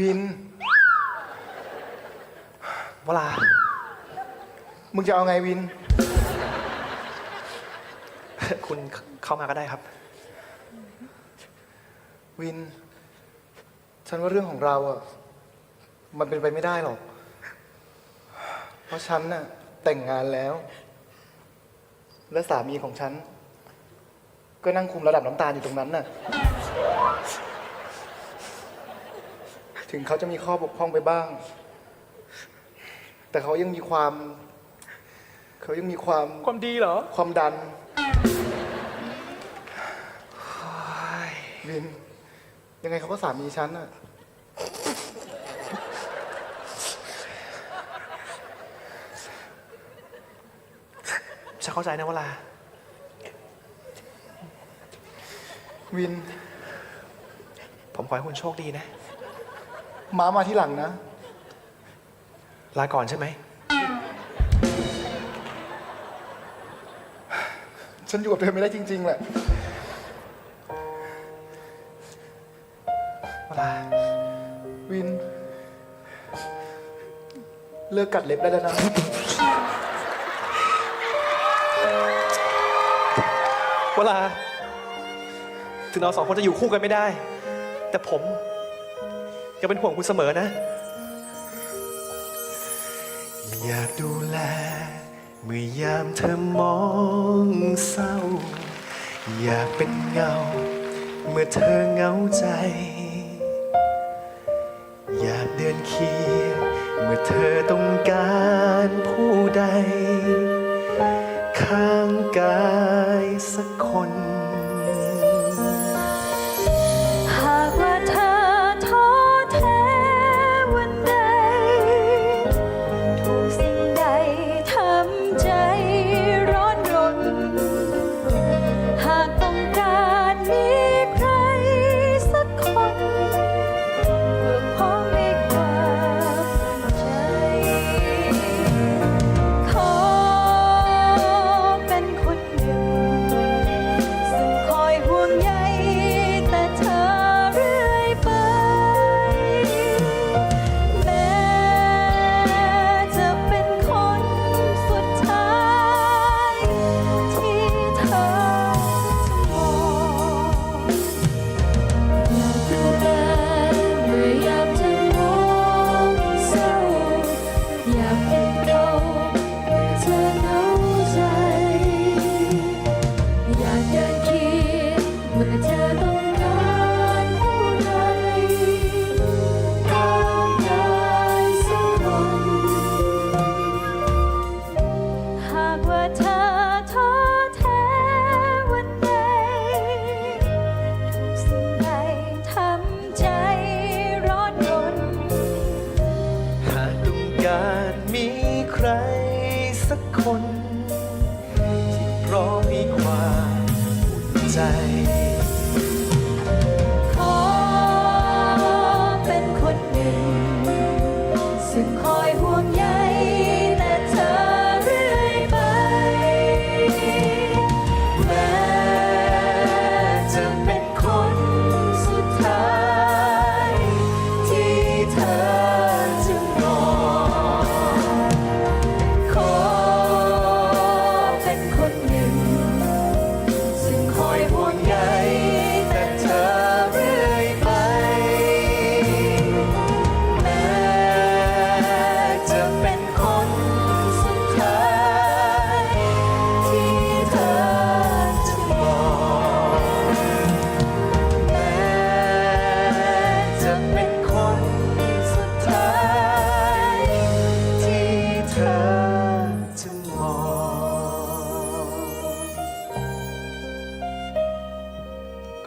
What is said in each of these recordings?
วิน เวลา มึงจะเอาไงวิน คุณเข้ามาก็ได้ครับ วิน ฉันว่าเรื่องของเราอะ มันเป็นไปไม่ได้หรอก เพราะฉันน่ะ แต่งงานแล้ว และสามีของฉัน ก็นั่งคุมระดับน้ำตาลอยู่ตรงนั้นน่ะ ถึงเขาจะมีข้อบกพร่องไปบ้าง แต่เขายังมีความ เขายังมีความความดีเหรอ ความดันวิน ยังไงเขาก็สามีฉันน่ะฉันเข้าใจนะเวลา วิน ผมขอให้คุณโชคดีนะ ม้ามาที่หลังนะ ลาก่อนใช่ไหม ฉันอยู่กับเธอไม่ได้จริง ๆ แหละเวลา วิน เลิกกัดเล็บได้แล้วนะ เวลา ถึงเราสองคนจะอยู่คู่กันไม่ได้ แต่ผม ยังเป็นห่วงคุณเสมอนะ อยากดูแล เมื่อยามเธอมองเศร้า อยากเป็นเงา เมื่อเธอเหงาใจ อยากเดินเคียงเมื่อเธอต้องการผู้ใด ข้างกายสักคน อุ่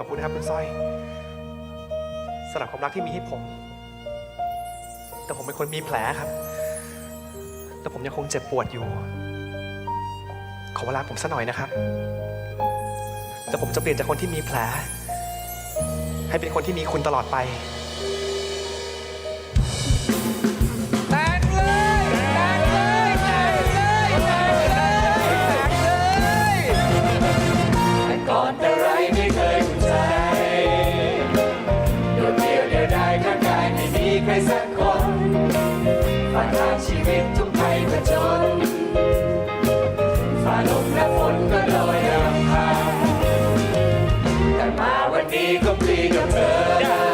อบคุณนะครับคุณสร้อยสำหรับความรักที่มีให้ผม แต่ผมเป็นคนมีแผลครับ แต่ผมยังคงเจ็บปวดอยู่ ขอเวลาผมสักหน่อยนะครับ แต่ผมจะเปลี่ยนจากคนที่มีแผล ให้เป็นคนที่มีคุณตลอดไป จิตทุกภัยผจญฝ่าลมและฝนก็โดยลำพังแต่มาวันนี้ก็ปลีกับเธอนะ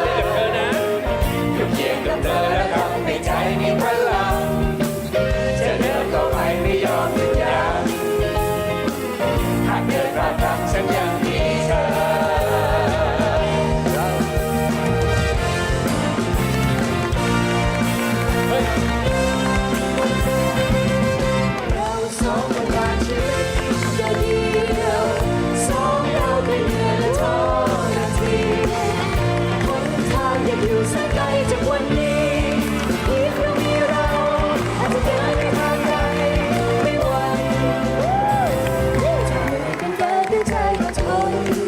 ทน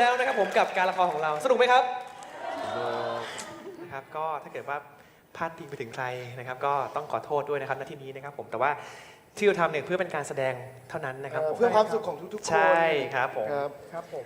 แล้วนะครับผมกับการละครของเราสนุกไหมครับนะครับก็ถ้าเกิดว่าพลาดพิงไปถึงใครนะครับ ก็ต้องขอโทษด้วยนะครับณที่นี้นะครับ ผมแต่ว่าที่เราทำเนี่ยเพื่อเป็นการแสดงเท่านั้นนะครับผมเพื่อความสุขของทุกๆคนใช่ครับผม ครับครับผม